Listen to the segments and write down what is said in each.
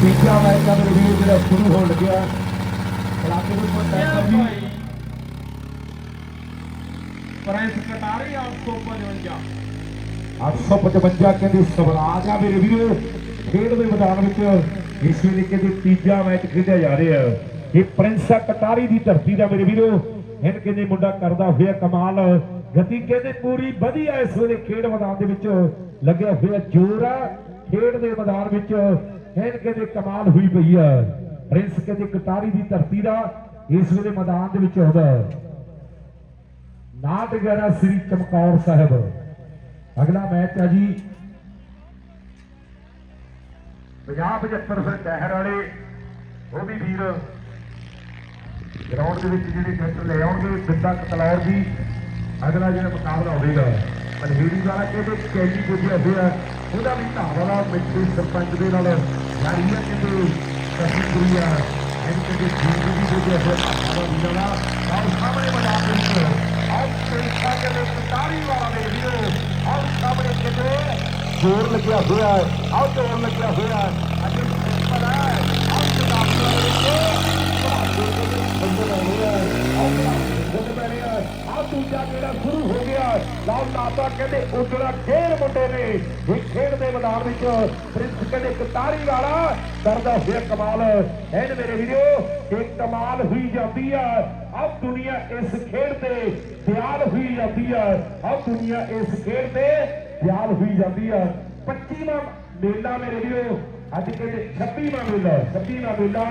ਤੀਜਾ ਮੈਚ ਦਾ ਮੇਰੇ ਵੀਰ ਜਿਹੜਾ ਸ਼ੁਰੂ ਹੋਣ ਲੱਗਿਆ। ਉੱਪਰ ਟੈਂਪਰ ਜੀ ਪ੍ਰਿੰਸ ਕਟਾਰੀ 855 855 ਕਹਿੰਦੇ ਸਵਰਾਜ ਆ ਮੇਰੇ ਵੀਰੋ। ਖੇਡ ਦੇ ਮੈਦਾਨ ਵਿੱਚ ਇਸ ਵੇਲੇ ਕਹਿੰਦੇ ਤੀਜਾ ਮੈਚ ਖੇਡਿਆ ਜਾ ਰਿਹਾ ਇਹ ਪ੍ਰਿੰਸ ਕਟਾਰੀ ਦੀ ਧਰਤੀ ਦਾ ਮੇਰੇ ਵੀਰੋ। ਇਹਨ ਕਹਿੰਦੇ ਮੁੰਡਾ ਕਰਦਾ ਹੋਇਆ ਕਮਾਲ। ਗਤੀ ਕਹਿੰਦੇ ਪੂਰੀ ਵਧੀਆ ਇਸ ਵੇਲੇ ਖੇਡ ਮੈਦਾਨ ਦੇ ਵਿੱਚ ਲੱਗਿਆ ਹੋਇਆ ਜੋਰ ਆ। ਖੇਡ ਦੇ ਮੈਦਾਨ ਵਿੱਚ ਇਹਨ ਕਹਿੰਦੇ ਕਮਾਲ ਹੋਈ ਪਈ ਆ ਪ੍ਰਿੰਸ ਕਹਿੰਦੇ ਕਟਾਰੀ ਦੀ ਧਰਤੀ ਦਾ ਇਸ ਵੇਲੇ ਮੈਦਾਨ ਦੇ ਵਿੱਚ ਆਉਂਦਾ ਨਾਟ ਸ੍ਰੀ ਚਮਕੌਰ ਸਾਹਿਬ। ਅਗਲਾ ਮੈਚ ਹੈ ਜੀ। 50 75 ਫਿਰ ਟਹਿਰ ਵਾਲੇ ਉਹ ਵੀ ਵੀਰ ਗਰਾਊਂਡ ਦੇ ਵਿੱਚ ਜਿਹੜੇ ਟੈਂਟਰ ਲੈ ਆਉਣਗੇ, ਬਿੱਦਾ ਕਤਲੌਰ ਜੀ ਅਗਲਾ ਜਿਹੜਾ ਮੁਕਾਬਲਾ ਹੋਵੇਗਾ। ਮਨਹੀਰੀ ਵਾਲਾ ਕਹਿੰਦੇ ਕੈਜੀ ਪੁੱਜਿਆ ਹੋਇਆ ਉਹਦਾ ਵੀ ਧਾਵਾਲਾ ਮਿੱਟੀ ਸਰਪੰਚ ਦੇ ਨਾਲ ਜਾਰੀ ਹੈ ਕਹਿੰਦੇ ਕਸੀ ਕੁਰੀਆ ਐਨ ਕਹਿੰਦੇ ਜੀਵੀ ਵੀ ਪੁੱਜਿਆ ਹੋਇਆ ਧਾਵਾਲਾ ਵੀ ਵਾਲਾ ਸਾਹਮਣੇ ਮੈਦਾਨ ਦੇ ਵਿੱਚ ਆਹ ਪ੍ਰਿੰਸਾ ਕਹਿੰਦੇ ਵਾਲਾ ਦੇ ਵੀਰੋ ਆਹ ਸਾਹਮਣੇ ਕਹਿੰਦੇ ਜ਼ੋਰ ਲੱਗਿਆ ਹੋਇਆ ਹੈ। ਆਹ ਜ਼ੋਰ ਲੱਗਿਆ ਹੋਇਆ ਹੈ। ਅੱਜ ਪ੍ਰਿੰਸੀਪਲ ਹੈ। ਆਹ ਕਿਤਾਬ ਦੇ ਵਿੱਚ ਆ ਦੂਜਾ ਜਿਹੜਾ ਸ਼ੁਰੂ ਲਾਲ ਨਾਤਾ ਕਹਿੰਦੇ ਉਜੜਾ ਖੇਡ ਮੁੰਡੇ ਨੇ। ਇਹ ਖੇਡ ਦੇ ਮੈਦਾਨ ਵਿੱਚ ਪ੍ਰਿੰਸ ਕਹਿੰਦੇ ਕਤਾਰੀ ਵਾਲਾ ਕਰਦਾ ਹੋਇਆ ਕਮਾਲ। ਐਨ ਮੇਰੇ ਵੀਰੋ, ਇਹ ਕਮਾਲ ਹੋਈ ਜਾਂਦੀ ਆ। ਆ ਦੁਨੀਆ ਇਸ ਖੇਡ ਤੇ ਦਿਆਲ ਹੋਈ ਜਾਂਦੀ ਆ। ਆ ਦੁਨੀਆ ਇਸ ਖੇਡ ਤੇ ਦਿਆਲ ਹੋਈ ਜਾਂਦੀ ਆ। 25ਵਾਂ ਮੇਲਾ ਮੇਰੇ ਵੀਰੋ, ਅੱਜ ਕਹਿੰਦੇ 26ਵਾਂ ਮੇਲਾ 26ਵਾਂ ਮੇਲਾ।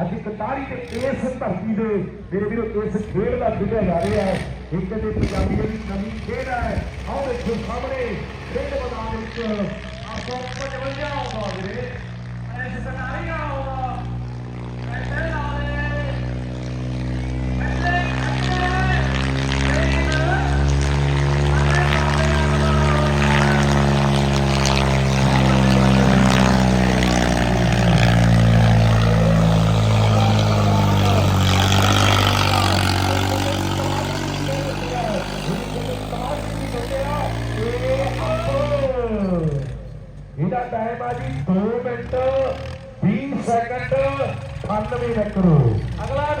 ਅੱਜ ਕਤਾਰੀ ਦੇ ਇਸ ਧਰਤੀ ਦੇ ਮੇਰੇ ਵੀਰੋ, ਇਸ ਖੇਡ ਦਾ ਖੇਡਿਆ ਜਾ ਰਿਹਾ। ਇੱਕ ਕਹਿੰਦੇ ਪੰਜਾਬੀਆਂ ਦੀ ਨਵੀਂ ਖੇਡ ਹੈ। ਆਓ ਦੇਖੋ ਸਾਹਮਣੇ ਖੇਡ ਮੈਦਾਨ ਵਿੱਚ 855 ਇਹਦਾ ਟਾਈਮ ਆ ਜੀ 2 ਮਿੰਟ 20 ਸੈਕਿੰਡ 98 ਮੀਟਰ ਅਗਲਾ।